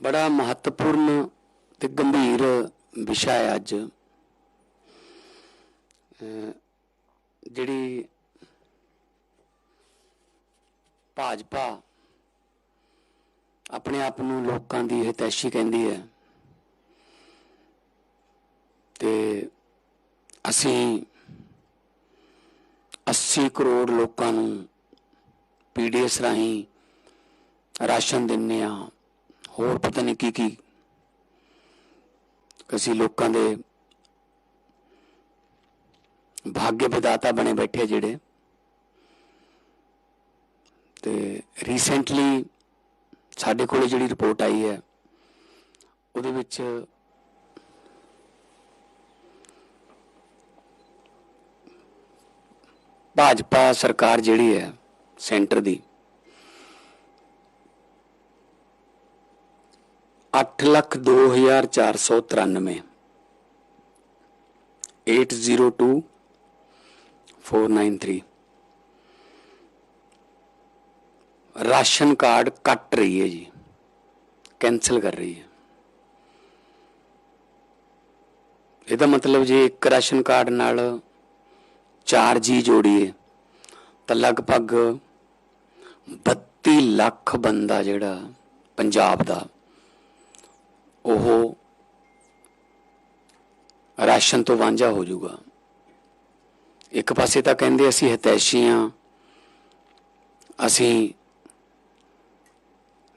ਬੜਾ ਮਹੱਤਵਪੂਰਨ ਤੇ ਗੰਭੀਰ ਵਿਸ਼ਾ ਹੈ ਅੱਜ। ਜਿਹੜੀ ਭਾਜਪਾ ਆਪਣੇ ਆਪ ਨੂੰ ਲੋਕਾਂ ਦੀ ਹਿਤੈਸ਼ੀ ਕਹਿੰਦੀ ਹੈ ਤੇ ਅਸੀਂ 80 ਕਰੋੜ ਲੋਕਾਂ ਨੂੰ ਪੀਡੀਐਸ ਰਾਹੀਂ ਰਾਸ਼ਨ ਦਿੰਨੇ ਆ ਹੋਰ ਪਤਾ ਨਹੀਂ ਕੀ ਕੀ ਅਸੀਂ ਲੋਕਾਂ ਦੇ ਭਾਗਯ ਵਿਦਾਤਾ ਬਣੇ ਬੈਠੇ ਜਿਹੜੇ। ਤੇ ਰੀਸੈਂਟਲੀ ਸਾਡੇ ਕੋਲੇ ਜਿਹੜੀ ਰਿਪੋਰਟ ਆਈ ਹੈ, ਉਹਦੇ ਵਿੱਚ ਭਾਜਪਾ ਸਰਕਾਰ ਜਿਹੜੀ ਹੈ ਸੈਂਟਰ ਦੀ 8 ਲੱਖ 2493 802 493 ਰਾਸ਼ਨ ਕਾਰਡ ਕੱਟ ਰਹੀ ਹੈ ਜੀ। ਕੈਨਸਲ ਕਰ ਰਹੀ ਹੈ। ਇਹਦਾ ਮਤਲਬ ਜੇ ਇੱਕ ਰਾਸ਼ਨ ਕਾਰਡ ਨਾਲ 4 ਜੀ ਜੋੜੀਏ, ਤਾਂ ਲਗਭਗ 32 ਲੱਖ ਬੰਦਾ ਜਿਹੜਾ ਪੰਜਾਬ ਦਾ ਉਹ ਰਾਸ਼ਨ ਤੋਂ ਵਾਂਝਾ ਹੋ ਜਾਊਗਾ। ਇੱਕ ਪਾਸੇ ਤਾਂ ਕਹਿੰਦੇ ਅਸੀਂ ਹਤੈਸ਼ੀ ਹਾਂ ਅਸੀਂ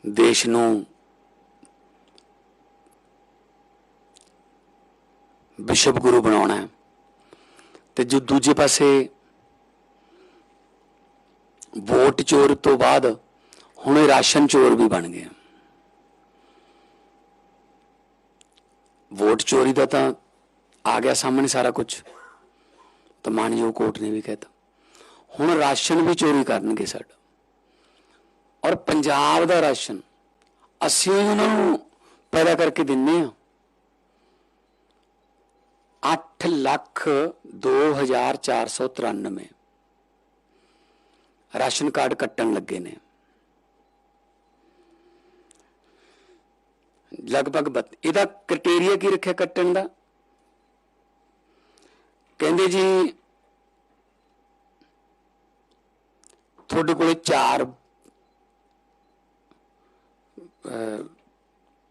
ਦੇਸ਼ ਨੂੰ ਵਿਸ਼ਵ ਗੁਰੂ ਬਣਾਉਣਾ ਹੈ। ਤੇ ਜੋ ਦੂਜੇ ਪਾਸੇ ਵੋਟ ਚੋਰ ਤੋਂ ਬਾਅਦ ਹੁਣ ਇਹ ਰਾਸ਼ਨ ਚੋਰ ਵੀ ਬਣ ਗਏ ਵੋਟ ਚੋਰੀ ਦਾ ਤਾਂ ਆ ਗਿਆ ਸਾਹਮਣੇ ਸਾਰਾ ਕੁਝ। ਤਾਂ ਮਾਨਯੋਗ ਕੋਰਟ ਨੇ ਵੀ ਕਹਿਤਾ। ਹੁਣ ਰਾਸ਼ਨ ਵੀ ਚੋਰੀ ਕਰਨਗੇ ਸਾਡਾ ਔਰ ਪੰਜਾਬ ਦਾ ਰਾਸ਼ਨ ਅਸੀਂ ਉਹਨਾਂ ਨੂੰ ਪੈਦਾ ਕਰਕੇ ਦਿੰਨੇ ਆ। 8 ਲੱਖ 2493 ਰਾਸ਼ਨ ਕਾਰਡ ਕੱਟਣ ਲੱਗੇ ਨੇ। ਲਗਭਗ ਬੱਤ- ਇਹਦਾ ਕ੍ਰਾਈਟੇਰੀਆ ਕੀ ਰੱਖਿਆ ਕੱਟਣ ਦਾ? ਕਹਿੰਦੇ ਜੀ, ਤੁਹਾਡੇ ਕੋਲੇ ਚਾਰ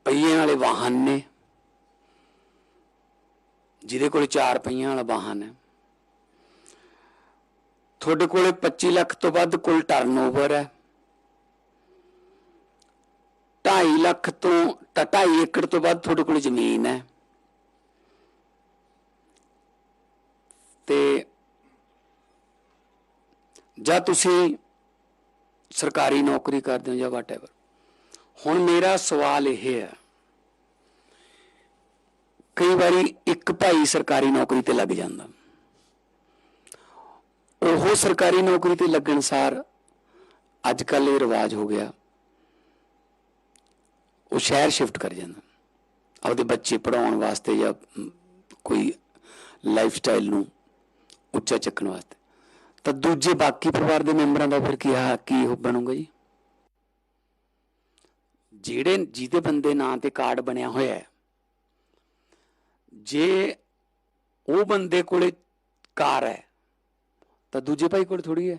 ਪਹੀਆਂ ਵਾਲੇ ਵਾਹਨ ਨੇ। ਜਿਹਦੇ ਕੋਲ ਚਾਰ ਪਹੀਆਂ ਵਾਲਾ ਵਾਹਨ ਹੈ। ਤੁਹਾਡੇ ਕੋਲੇ 25 ਲੱਖ ਤੋਂ ਵੱਧ ਕੁੱਲ ਟਰਨਓਵਰ ਹੈ। 2.5 ਲੱਖ ਤੋਂ 2.5 ਏਕੜ ਤੋਂ ਵੱਧ ਤੁਹਾਡੇ ਕੋਲ ਜ਼ਮੀਨ ਹੈ। ਤੇ ਜਾਂ ਤੁਸੀਂ ਸਰਕਾਰੀ ਨੌਕਰੀ ਕਰਦੇ ਹੋ ਜਾਂ ਵਾਟਐਵਰ ਹੁਣ ਮੇਰਾ ਸਵਾਲ ਇਹ ਹੈ, ਕਈ ਵਾਰੀ ਇੱਕ ਭਾਈ ਸਰਕਾਰੀ ਨੌਕਰੀ ਤੇ ਲੱਗ ਜਾਂਦਾ। ਉਹ ਸਰਕਾਰੀ ਨੌਕਰੀ ਤੇ ਲੱਗਣ ਸਾਰ ਅੱਜ ਕੱਲ ਇਹ ਰਿਵਾਜ ਹੋ ਗਿਆ। ਉਹ ਸ਼ਹਿਰ ਸ਼ਿਫਟ ਕਰ ਜਾਂਦਾ। ਆਪਦੇ ਬੱਚੇ ਪੜਾਉਣ ਵਾਸਤੇ ਜਾਂ ਕੋਈ ਲਾਈਫ ਸਟਾਈਲ ਨੂੰ ਉੱਚਾ ਚੱਕਣ ਵਾਸਤੇ। ਤਾਂ ਦੂਜੇ ਬਾਕੀ ਪਰਿਵਾਰ ਦੇ ਮੈਂਬਰਾਂ ਦਾ ਫਿਰ ਕੀ ਆ ਕੀ ਉਹ ਬਣੂਗਾ ਜੀ? ਜਿਹੜੇ, ਜਿਹਦੇ ਬੰਦੇ ਨਾਂ ਤੇ ਕਾਰਡ ਬਣਿਆ ਹੋਇਆ ਹੈ, ਜੇ ਉਹ ਬੰਦੇ ਕੋਲੇ ਕਾਰ ਹੈ, ਤਾਂ ਦੂਜੇ ਭਾਈ ਕੋਲ ਥੋੜੀ ਹੈ।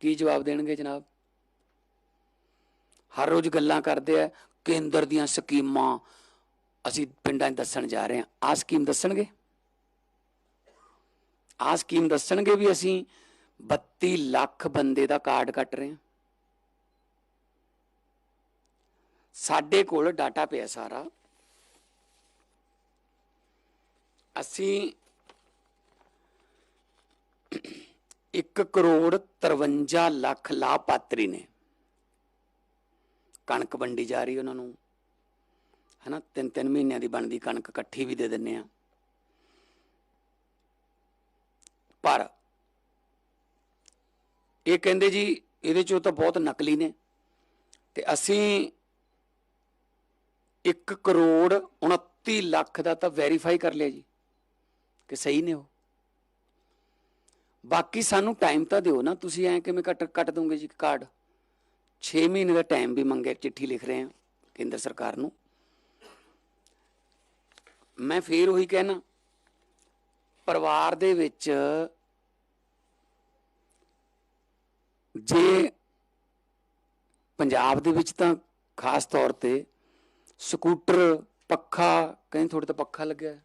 ਕੀ ਜਵਾਬ ਦੇਣਗੇ ਜਨਾਬ? ਹਰ ਰੋਜ਼ ਗੱਲਾਂ ਕਰਦੇ ਆ, ਕੇਂਦਰ ਦੀਆਂ ਸਕੀਮਾਂ ਅਸੀਂ ਪਿੰਡਾਂ 'ਚ ਦੱਸਣ ਜਾ ਰਹੇ ਹਾਂ। ਆ ਸਕੀਮ ਦੱਸਣਗੇ? ਆ ਸਕੀਮ ਦੱਸਣਗੇ ਵੀ ਅਸੀਂ 32 ਲੱਖ ਬੰਦੇ ਦਾ ਕਾਰਡ ਕੱਟ ਰਹੇ ਹਾਂ। ਸਾਡੇ ਕੋਲ ਡਾਟਾ ਪਿਆ ਸਾਰਾ। ਅਸੀਂ 1 ਕਰੋੜ 53 ਲੱਖ ਲਾਭਪਾਤਰੀ ਨੇ। ਕਣਕ ਵੰਡੀ ਜਾ ਰਹੀ ਉਹਨਾਂ ਨੂੰ। ਹਨਾ ਤਿੰਨ ਤਿੰਨ ਮਹੀਨਿਆਂ ਦੀ ਬਣਦੀ ਕਣਕ ਇਕੱਠੀ ਵੀ ਦੇ ਦਿੰਨੇ ਆ। ਪਰ ਇਹ ਕਹਿੰਦੇ ਜੀ, ਇਹਦੇ ਚੋਂ ਤਾਂ ਬਹੁਤ ਨਕਲੀ ਨੇ। ਤੇ ਅਸੀਂ 1 ਕਰੋੜ 29 ਲੱਖ ਦਾ ਤਾਂ ਵੈਰੀਫਾਈ ਕਰ ਲਿਆ ਜੀ। ਕਿ ਸਹੀ ਨੇ ਉਹ। ਬਾਕੀ ਸਾਨੂੰ ਟਾਈਮ ਤਾਂ ਦਿਓ ਨਾ, ਤੁਸੀਂ ਐਂ ਕਿਵੇਂ ਕੱਟ ਕੱਟ ਦੋਗੇ ਜੀ ਕਾਰਡ 6 ਮਹੀਨੇ ਦਾ ਟਾਈਮ ਵੀ ਮੰਗਿਆ, ਚਿੱਠੀ ਲਿਖ ਰਹੇ ਹਾਂ ਕੇਂਦਰ ਸਰਕਾਰ ਨੂੰ। ਮੈਂ ਫੇਰ ਉਹੀ ਕਹਿਣਾ, ਪਰਿਵਾਰ ਦੇ ਵਿੱਚ ਜੇ ਪੰਜਾਬ ਦੇ ਵਿੱਚ ਤਾਂ ਖਾਸ ਤੌਰ ਤੇ ਸਕੂਟਰ, ਪੱਖਾ, ਕਹਿੰਦੇ ਥੋੜੇ ਤਾਂ ਪੱਖਾ ਲੱਗਿਆ। ਹੈ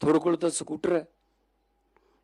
ਥੋੜੇ ਕੋਲ ਤਾਂ ਸਕੂਟਰ ਹੈ।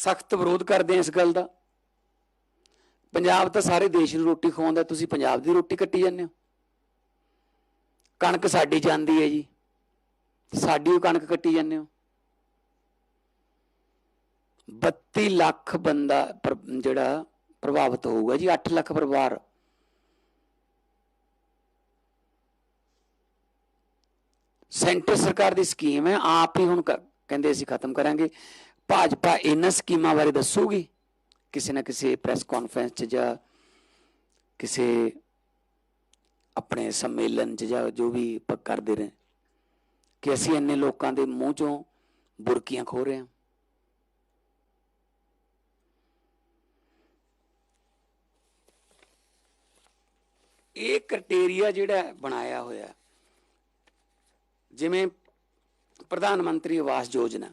ਸਖਤ ਵਿਰੋਧ ਕਰਦੇ ਆ ਇਸ ਗੱਲ ਦਾ। ਪੰਜਾਬ ਤਾਂ ਸਾਰੇ ਦੇਸ਼ ਨੂੰ ਰੋਟੀ ਖਵਾਉਂਦਾ, ਤੁਸੀਂ ਪੰਜਾਬ ਦੀ ਰੋਟੀ ਕੱਟੀ ਜਾਂਦੇ ਹੋ। ਕਣਕ ਸਾਡੀ ਜਾਂਦੀ ਹੈ ਜੀ। ਸਾਡੀ ਉਹ ਕਣਕ ਕੱਟੀ ਜਾਂਦੇ ਹੋ। 32 ਲੱਖ ਬੰਦਾ ਜਿਹੜਾ ਪ੍ਰਭਾਵਿਤ ਹੋਊਗਾ ਜੀ 8 ਲੱਖ ਪਰਿਵਾਰ। ਸੈਂਟਰ ਸਰਕਾਰ ਦੀ ਸਕੀਮ ਹੈ, ਆਪ ਹੀ ਹੁਣ ਕਹਿੰਦੇ ਅਸੀਂ ਖਤਮ ਕਰਾਂਗੇ। ਭਾਜਪਾ ਇਹਨਾਂ ਸਕੀਮਾਂ ਬਾਰੇ ਦੱਸੂਗੀ? ਕਿਸੇ ਨਾ ਕਿਸੇ ਪ੍ਰੈਸ ਕਾਨਫਰੰਸ 'ਚ ਜਾਂ ਕਿਸੇ ਆਪਣੇ ਸੰਮੇਲਨ 'ਚ ਜਾਂ ਜੋ ਵੀ ਆਪਾਂ ਕਰਦੇ ਰਹੇ। ਕਿ ਅਸੀਂ ਇੰਨੇ ਲੋਕਾਂ ਦੇ ਮੂੰਹ 'ਚੋਂ ਬੁਰਕੀਆਂ ਖੋ ਰਹੇ ਹਾਂ। ਇਹ ਕ੍ਰਾਈਟੇਰੀਆ ਜਿਹੜਾ ਬਣਾਇਆ ਹੋਇਆ, ਜਿਵੇਂ ਪ੍ਰਧਾਨ ਮੰਤਰੀ ਆਵਾਸ ਯੋਜਨਾ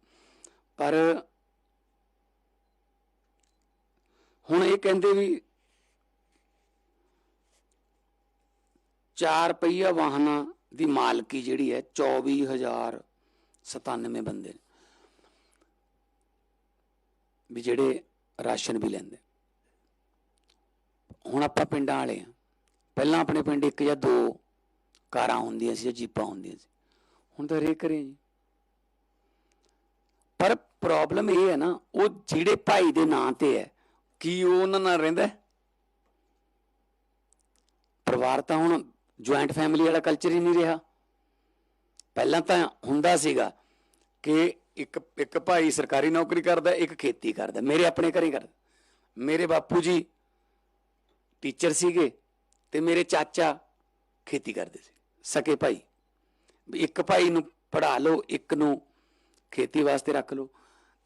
ਪਰ ਹੁਣ ਇਹ ਕਹਿੰਦੇ ਵੀ ਚਾਰ ਪਹੀਆ ਵਾਹਨਾਂ ਦੀ ਮਾਲਕੀ ਜਿਹੜੀ ਹੈ 24097 ਬੰਦੇ ਨੇ ਵੀ ਜਿਹੜੇ ਰਾਸ਼ਨ ਵੀ ਲੈਂਦੇ। ਹੁਣ ਆਪਾਂ ਪਿੰਡਾਂ ਵਾਲੇ ਆ ਪਹਿਲਾਂ ਆਪਣੇ ਪਿੰਡ ਇੱਕ ਜਾਂ ਦੋ ਕਾਰਾਂ ਹੁੰਦੀਆਂ ਸੀ ਜਾਂ ਜੀਪਾਂ ਹੁੰਦੀਆਂ ਸੀ। ਹੁਣ ਤਾਂ ਰੇ ਕਰੇ ਜੀ। ਪਰ ਪ੍ਰੋਬਲਮ ਇਹ ਹੈ ਨਾ, ਉਹ ਜਿਹੜੇ ਭਾਈ ਦੇ ਨਾਂ ਤੇ ਹੈ, ਕੀ ਉਹ ਉਹਨਾਂ ਨਾਲ ਰਹਿੰਦਾ ਪਰਿਵਾਰ ਤਾਂ ਹੁਣ ਜੁਆਇੰਟ ਫੈਮਿਲੀ ਵਾਲਾ ਕਲਚਰ ਹੀ ਨਹੀਂ ਰਿਹਾ। ਪਹਿਲਾਂ ਤਾਂ ਹੁੰਦਾ ਸੀਗਾ ਕਿ ਇੱਕ ਇੱਕ ਭਾਈ ਸਰਕਾਰੀ ਨੌਕਰੀ ਕਰਦਾ, ਇੱਕ ਖੇਤੀ ਕਰਦਾ, ਮੇਰੇ ਆਪਣੇ ਘਰੇ ਕਰਦਾ। ਮੇਰੇ ਬਾਪੂ ਜੀ ਟੀਚਰ ਸੀਗੇ ਤੇ ਮੇਰੇ ਚਾਚਾ ਖੇਤੀ ਕਰਦੇ ਸੀ, ਸਕੇ ਭਾਈ। ਵੀ ਇੱਕ ਭਾਈ ਨੂੰ ਪੜਾ ਲਓ, ਇੱਕ ਨੂੰ ਖੇਤੀ ਵਾਸਤੇ ਰੱਖ ਲਓ।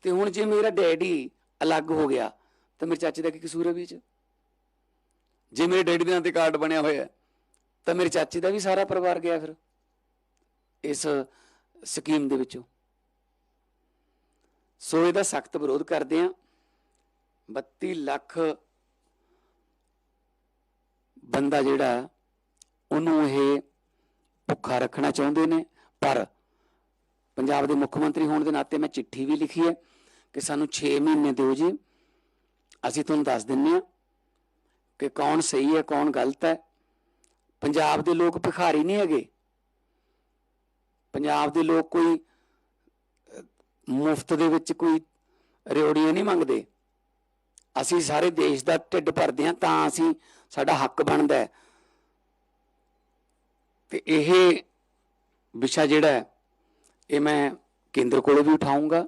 ਤੇ ਹੁਣ ਜੇ ਮੇਰਾ ਡੈਡੀ ਅਲੱਗ ਹੋ ਗਿਆ, ਤਾਂ ਮੇਰੇ ਚਾਚੇ ਦਾ ਕੀ ਕਸੂਰ ਹੈ ਵਿੱਚ ਜੇ? ਮੇਰੇ ਡੈਡੀ ਦੇ ਨਾਂ ਤੇ ਕਾਰਡ ਬਣਿਆ ਹੋਇਆ ਤਾਂ ਮੇਰੇ ਚਾਚੇ ਦਾ ਵੀ ਸਾਰਾ ਪਰਿਵਾਰ ਗਿਆ ਫਿਰ ਇਸ ਸਕੀਮ ਦੇ ਵਿੱਚੋਂ। ਸੋ ਇਹਦਾ ਸਖਤ ਵਿਰੋਧ ਕਰਦੇ ਆ 32 ਲੱਖ ਬੰਦਾ ਜਿਹੜਾ ਉਹਨੂੰ ਇਹ ਭੁੱਖਾ ਰੱਖਣਾ ਚਾਹੁੰਦੇ ਨੇ। ਪਰ ਪੰਜਾਬ ਦੇ ਮੁੱਖ ਮੰਤਰੀ ਹੋਣ ਦੇ ਨਾਤੇ ਮੈਂ ਚਿੱਠੀ ਵੀ ਲਿਖੀ ਹੈ। ਕਿ ਸਾਨੂੰ 6 ਮਹੀਨੇ ਦਿਓ ਜੀ। ਅਸੀਂ ਤੁਹਾਨੂੰ ਦੱਸ ਦਿੰਨੇ ਆ ਕਿ ਕੌਣ ਸਹੀ ਹੈ, ਕੌਣ ਗਲਤ ਹੈ। ਪੰਜਾਬ ਦੇ ਲੋਕ ਭਿਖਾਰੀ ਨਹੀਂ ਹੈਗੇ। ਪੰਜਾਬ ਦੇ ਲੋਕ ਕੋਈ ਮੁਫਤ ਦੇ ਵਿੱਚ ਕੋਈ ਰਿਓੜੀਆਂ ਨਹੀਂ ਮੰਗਦੇ। ਅਸੀਂ ਸਾਰੇ ਦੇਸ਼ ਦਾ ਢਿੱਡ ਭਰਦੇ ਹਾਂ ਤਾਂ ਅਸੀਂ ਸਾਡਾ ਹੱਕ ਬਣਦਾ ਹੈ। ਤੇ ਇਹ ਵਿਸ਼ਾ ਜਿਹੜਾ ਇਹ ਮੈਂ ਕੇਂਦਰ ਕੋਲੋਂ ਵੀ ਉਠਾਉਂਗਾ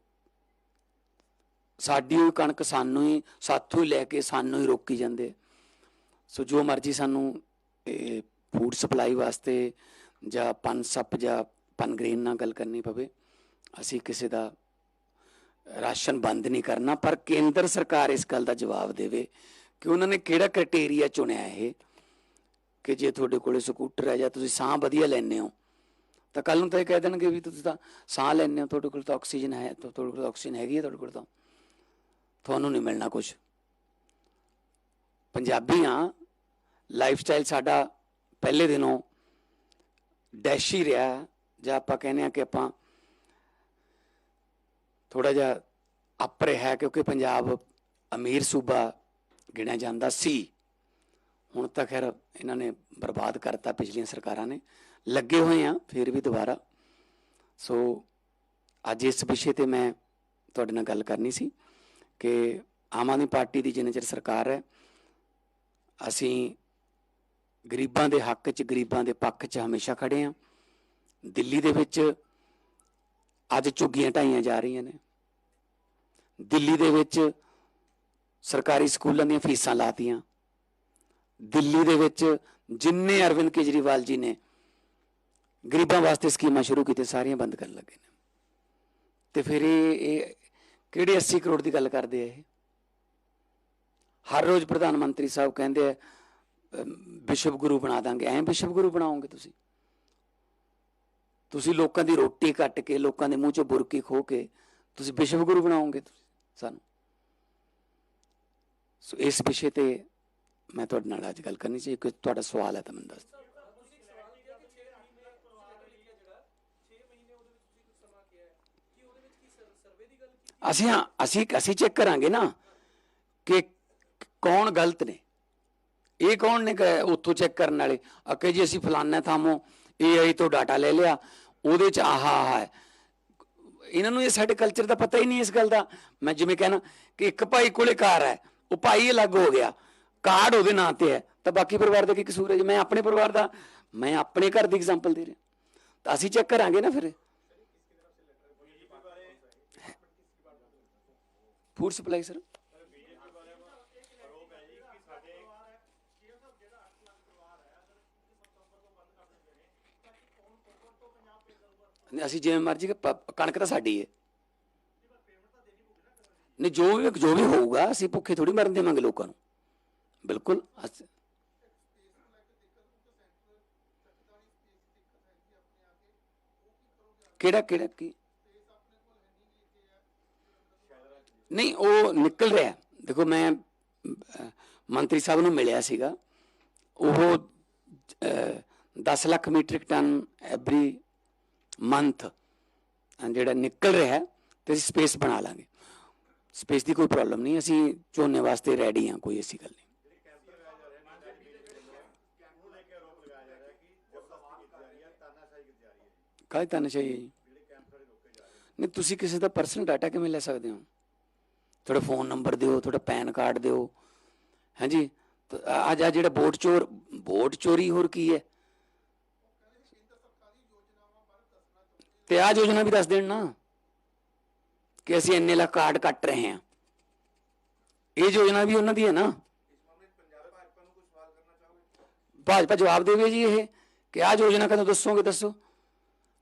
ਸਾਡੀ ਉਹ ਕਣਕ ਸਾਨੂੰ ਹੀ, ਸਾਥੋਂ ਹੀ ਲੈ ਕੇ ਸਾਨੂੰ ਹੀ ਰੋਕੀ ਜਾਂਦੇ। ਸੋ ਜੋ ਮਰਜ਼ੀ ਸਾਨੂੰ ਫੂਡ ਸਪਲਾਈ ਵਾਸਤੇ ਜਾਂ ਪਨ ਸੱਪ ਜਾਂ ਪਨ ਗ੍ਰੇਨ ਨਾਲ ਗੱਲ ਕਰਨੀ ਪਵੇ, ਅਸੀਂ ਕਿਸੇ ਦਾ ਰਾਸ਼ਨ ਬੰਦ ਨਹੀਂ ਕਰਨਾ, ਪਰ ਕੇਂਦਰ ਸਰਕਾਰ ਇਸ ਗੱਲ ਦਾ ਜਵਾਬ ਦੇਵੇ ਕਿ ਉਹਨਾਂ ਨੇ ਕਿਹੜਾ ਕ੍ਰਾਈਟੇਰੀਆ ਚੁਣਿਆ ਇਹ, ਕਿ ਜੇ ਤੁਹਾਡੇ ਕੋਲੇ ਸਕੂਟਰ ਹੈ ਜਾਂ ਤੁਸੀਂ ਸਾਹ ਵਧੀਆ ਲੈਂਦੇ ਹੋ, ਤਾਂ ਕੱਲ ਨੂੰ ਤਾਂ ਇਹ ਕਹਿ ਦੇਣਗੇ ਵੀ ਤੁਸੀਂ ਤਾਂ ਸਾਹ ਲੈਂਦੇ ਹੋ, ਤੁਹਾਡੇ ਕੋਲ ਤਾਂ ਆਕਸੀਜਨ ਹੈ, ਤੁਹਾਡੇ ਕੋਲ ਆਕਸੀਜਨ ਹੈਗੀ ਹੈ ਤੁਹਾਡੇ ਕੋਲ ਤਾਂ। ਤੁਹਾਨੂੰ ਨਹੀਂ ਮਿਲਣਾ ਕੁਝ ਪੰਜਾਬੀ ਆ ਲਾਈਫ ਸਟਾਈਲ ਸਾਡਾ ਪਹਿਲੇ ਦਿਨੋਂ ਡੈਸ਼ ਹੀ ਰਿਹਾ। ਜਾਂ ਆਪਾਂ ਕਹਿੰਦੇ ਆ ਕਿ ਆਪਾਂ ਥੋੜਾ ਜਿਹਾ ਅਪ ਰਿਹਾ ਕਿਉਂਕਿ ਪੰਜਾਬ ਅਮੀਰ ਸੂਬਾ ਗਿਣਿਆ ਜਾਂਦਾ ਸੀ। ਹੁਣ ਤਾਂ ਖੈਰ ਇਹਨਾਂ ਨੇ ਬਰਬਾਦ ਕਰਤਾ ਪਿਛਲੀਆਂ ਸਰਕਾਰਾਂ ਨੇ। ਲੱਗੇ ਹੋਏ ਆ ਫਿਰ ਵੀ ਦੁਬਾਰਾ। ਸੋ ਅੱਜ ਇਸ ਵਿਸ਼ੇ ਤੇ ਮੈਂ ਤੁਹਾਡੇ ਨਾਲ ਗੱਲ ਕਰਨੀ ਸੀ। ਕਿ ਆਮ ਆਦਮੀ ਪਾਰਟੀ ਦੀ ਜਿੰਨੇ ਚਿਰ ਸਰਕਾਰ ਹੈ, ਅਸੀਂ ਗਰੀਬਾਂ ਦੇ ਹੱਕ 'ਚ, ਗਰੀਬਾਂ ਦੇ ਪੱਖ 'ਚ ਹਮੇਸ਼ਾ ਖੜੇ ਆ ਦਿੱਲੀ ਦੇ ਵਿੱਚ ਅੱਜ ਝੁੱਗੀਆਂ ਢਾਈਆਂ ਜਾ ਰਹੀਆਂ ਨੇ। ਦਿੱਲੀ ਦੇ ਵਿੱਚ ਸਰਕਾਰੀ ਸਕੂਲਾਂ ਦੀਆਂ ਫੀਸਾਂ ਲਾਤੀਆਂ। ਦਿੱਲੀ ਦੇ ਵਿੱਚ ਜਿੰਨੇ ਅਰਵਿੰਦ ਕੇਜਰੀਵਾਲ ਜੀ ਨੇ, ਗਰੀਬਾਂ ਵਾਸਤੇ ਸਕੀਮਾਂ ਸ਼ੁਰੂ ਕੀਤੀਆਂ, ਸਾਰੀਆਂ ਬੰਦ ਕਰਨ ਲੱਗੇ ਨੇ। ਤੇ ਫਿਰ ਇਹ ਇਹ ਕਿਹੜੇ 80 ਕਰੋੜ ਦੀ ਗੱਲ ਕਰਦੇ ਆ ਇਹ? ਹਰ ਰੋਜ਼ ਪ੍ਰਧਾਨ ਮੰਤਰੀ ਸਾਹਿਬ ਕਹਿੰਦੇ ਆ ਵਿਸ਼ਵ ਗੁਰੂ ਬਣਾ ਦਾਂਗੇ। ਐਂ ਵਿਸ਼ਵ ਗੁਰੂ ਬਣਾਓਗੇ ਤੁਸੀਂ? ਤੁਸੀਂ ਲੋਕਾਂ ਦੀ ਰੋਟੀ ਕੱਟ ਕੇ, ਲੋਕਾਂ ਦੇ ਮੂੰਹ ਚੋਂ ਬੁਰਕੀ ਖੋ ਕੇ ਤੁਸੀਂ ਵਿਸ਼ਵ ਗੁਰੂ ਬਣਾਓਗੇ ਸਾਨੂੰ? ਸੋ ਇਸ ਵਿਸ਼ੇ ਤੇ ਮੈਂ ਤੁਹਾਡੇ ਨਾਲ ਅੱਜ ਗੱਲ ਕਰਨੀ ਸੀ। ਕਿ ਤੁਹਾਡਾ ਸਵਾਲ ਹੈ ਤਾਂ ਮੈਨੂੰ ਦੱਸ ਦਿਓ। ਅਸੀਂ ਹਾਂ, ਅਸੀਂ ਅਸੀਂ ਚੈੱਕ ਕਰਾਂਗੇ ਨਾ ਕਿ ਕੌਣ ਗਲਤ ਨੇ। ਇਹ ਕੌਣ ਨੇ ਕਿ ਉੱਥੋਂ ਚੈੱਕ ਕਰਨ ਵਾਲੇ? ਅਕੇ ਜੀ ਅਸੀਂ ਫਲਾਨਾ ਥਾਮੋਂ AI ਤੋਂ ਡਾਟਾ ਲੈ ਲਿਆ, ਉਹਦੇ ਚ ਆਹਾ ਆਹਾ ਹੈ। ਇਹਨਾਂ ਨੂੰ ਇਹ ਸਾਡੇ ਕਲਚਰ ਦਾ ਪਤਾ ਹੀ ਨਹੀਂ ਇਸ ਗੱਲ ਦਾ। ਮੈਂ ਜਿਵੇਂ ਕਹਿਣਾ ਕਿ ਇੱਕ ਭਾਈ ਕੋਲੇ ਕਾਰ ਹੈ, ਉਹ ਭਾਈ ਅਲੱਗ ਹੋ ਗਿਆ, ਕਾਰਡ ਉਹਦੇ ਨਾਂ ਤੇ ਹੈ। ਤਾਂ ਬਾਕੀ ਪਰਿਵਾਰ ਦਾ ਕੀ ਕਸੂਰ ਹੈ ਜੀ? ਮੈਂ ਆਪਣੇ ਪਰਿਵਾਰ ਦਾ, ਮੈਂ ਆਪਣੇ ਘਰ ਦੀ ਐਗਜ਼ਾਮਪਲ ਦੇ ਰਿਹਾ। ਤਾਂ ਅਸੀਂ ਚੈੱਕ ਕਰਾਂਗੇ ਨਾ ਫਿਰ। Food supply sir? ਅਸੀਂ ਜਿਵੇਂ ਮਰਜ਼ੀ ਕਿ ਕਣਕ ਤਾਂ ਸਾਡੀ ਹੈ ਨਹੀਂ, ਜੋ ਵੀ ਜੋ ਵੀ ਹੋਊਗਾ, ਅਸੀਂ ਭੁੱਖੇ ਥੋੜੀ ਮਰਨ ਦੇਵਾਂਗੇ ਲੋਕਾਂ ਨੂੰ। ਬਿਲਕੁਲ ਕਿਹੜਾ ਕਿਹੜਾ ਕੀ ਨਹੀਂ ਉਹ ਨਿਕਲ ਰਿਹਾ ਦੇਖੋ ਮੈਂ ਮੰਤਰੀ ਸਾਹਿਬ ਨੂੰ ਮਿਲਿਆ ਸੀਗਾ। ਉਹ ਅਹ, 10 lakh metric ton every month ਜਿਹੜਾ ਨਿਕਲ ਰਿਹਾ ਹੈ, ਤੇ ਅਸੀਂ ਸਪੇਸ ਬਣਾ ਲਾਂਗੇ। ਸਪੇਸ ਦੀ ਕੋਈ ਪ੍ਰੋਬਲਮ ਨਹੀਂ ਅਸੀਂ ਝੋਨੇ ਵਾਸਤੇ ਰੈਡੀ ਹਾਂ ਕੋਈ ਐਸੀ ਗੱਲ ਨਹੀਂ। ਕਾਹਦੀ ਤਾਨਾਸ਼ਾਹੀ ਹੈ ਜੀ? ਨਹੀਂ ਤੁਸੀਂ ਕਿਸੇ ਦਾ ਪਰਸਨਲ ਡਾਟਾ ਕਿਵੇਂ ਲੈ ਸਕਦੇ ਹੋ? ਤੁਹਾਡਾ ਫੋਨ ਨੰਬਰ ਦਿਓ ਤੁਹਾਡਾ ਪੈਨ ਕਾਰਡ ਦਿਓ। ਹਾਂਜੀ? ਅੱਜ ਆ ਜਿਹੜਾ ਵੋਟ ਚੋਰ, ਵੋਟ ਚੋਰੀ ਹੋਰ ਕੀ ਹੈ? ਤੇ ਆ ਯੋਜਨਾ ਵੀ ਦੱਸ ਦੇਣ ਨਾ ਕਿ ਅਸੀਂ ਇੰਨੇ ਲੱਖ ਕਾਰਡ ਕੱਟ ਰਹੇ ਹਾਂ। ਇਹ ਯੋਜਨਾ ਵੀ ਉਹਨਾਂ ਦੀ ਹੈ ਨਾ। ਭਾਜਪਾ ਜਵਾਬ ਦੇਵੇ ਜੀ ਇਹ ਕਿ ਆ ਯੋਜਨਾ ਕਦੋਂ ਦੱਸੋਗੇ ਦੱਸੋ?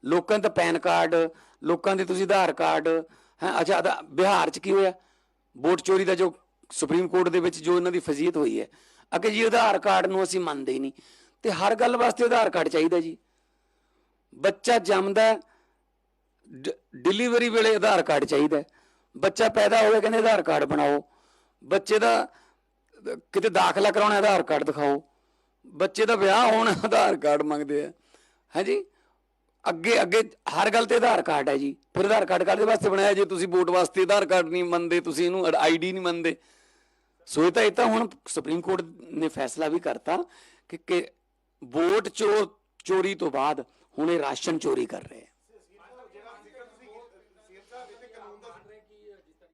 ਲੋਕਾਂ ਦਾ ਪੈਨ ਕਾਰਡ, ਲੋਕਾਂ ਦੇ ਤੁਸੀਂ ਆਧਾਰ ਕਾਰਡ, ਹੈ, ਅੱਛਾ ਬਿਹਾਰ ਚ ਕੀ ਹੋਇਆ? ਵੋਟ ਚੋਰੀ ਦਾ ਜੋ ਸੁਪਰੀਮ ਕੋਰਟ ਦੇ ਵਿੱਚ ਜੋ ਇਹਨਾਂ ਦੀ ਫਜ਼ੀਅਤ ਹੋਈ ਹੈ ਅਕੇ ਜੀ ਆਧਾਰ ਕਾਰਡ ਨੂੰ ਅਸੀਂ ਮੰਨਦੇ ਹੀ ਨਹੀਂ। ਤੇ ਹਰ ਗੱਲ ਵਾਸਤੇ ਆਧਾਰ ਕਾਰਡ ਚਾਹੀਦਾ ਜੀ। ਬੱਚਾ ਜੰਮਦਾ ਡ- ਡਿਲੀਵਰੀ ਵੇਲੇ ਆਧਾਰ ਕਾਰਡ ਚਾਹੀਦਾ ਬੱਚਾ ਪੈਦਾ ਹੋਇਆ ਕਹਿੰਦੇ ਆਧਾਰ ਕਾਰਡ ਬਣਾਓ। ਬੱਚੇ ਦਾ, ਕਿਤੇ ਦਾਖਲਾ ਕਰਾਉਣਾ ਆਧਾਰ ਕਾਰਡ ਦਿਖਾਓ। ਬੱਚੇ ਦਾ ਵਿਆਹ ਹੋਣਾ ਆਧਾਰ ਕਾਰਡ ਮੰਗਦੇ ਆ। ਹਾਂਜੀ ਅੱਗੇ ਅੱਗੇ ਹਰ ਗੱਲ ਤੇ ਆਧਾਰ ਕਾਰਡ ਹੈ ਜੀ। ਫਿਰ ਆਧਾਰ ਕਾਰਡ ਕਾਹਦੇ ਵਾਸਤੇ ਬਣਾਇਆ? ਜੇ ਤੁਸੀਂ ਵੋਟ ਵਾਸਤੇ ਆਧਾਰ ਕਾਰਡ ਨਹੀਂ ਮੰਨਦੇ, ਤੁਸੀਂ ਇਹਨੂੰ ਆਈਡੀ ਨਹੀਂ ਮੰਨਦੇ। ਸੋ ਇਹ ਤਾਂ ਇਹ ਤਾਂ ਹੁਣ ਸੁਪਰੀਮ ਕੋਰਟ ਨੇ ਫੈਸਲਾ ਵੀ ਕਰਤਾ ਕਿ ਵੋਟ ਚੋ ਚੋਰੀ ਤੋਂ ਬਾਅਦ ਹੁਣ ਇਹ ਰਾਸ਼ਨ ਚੋਰੀ ਕਰ ਰਹੇ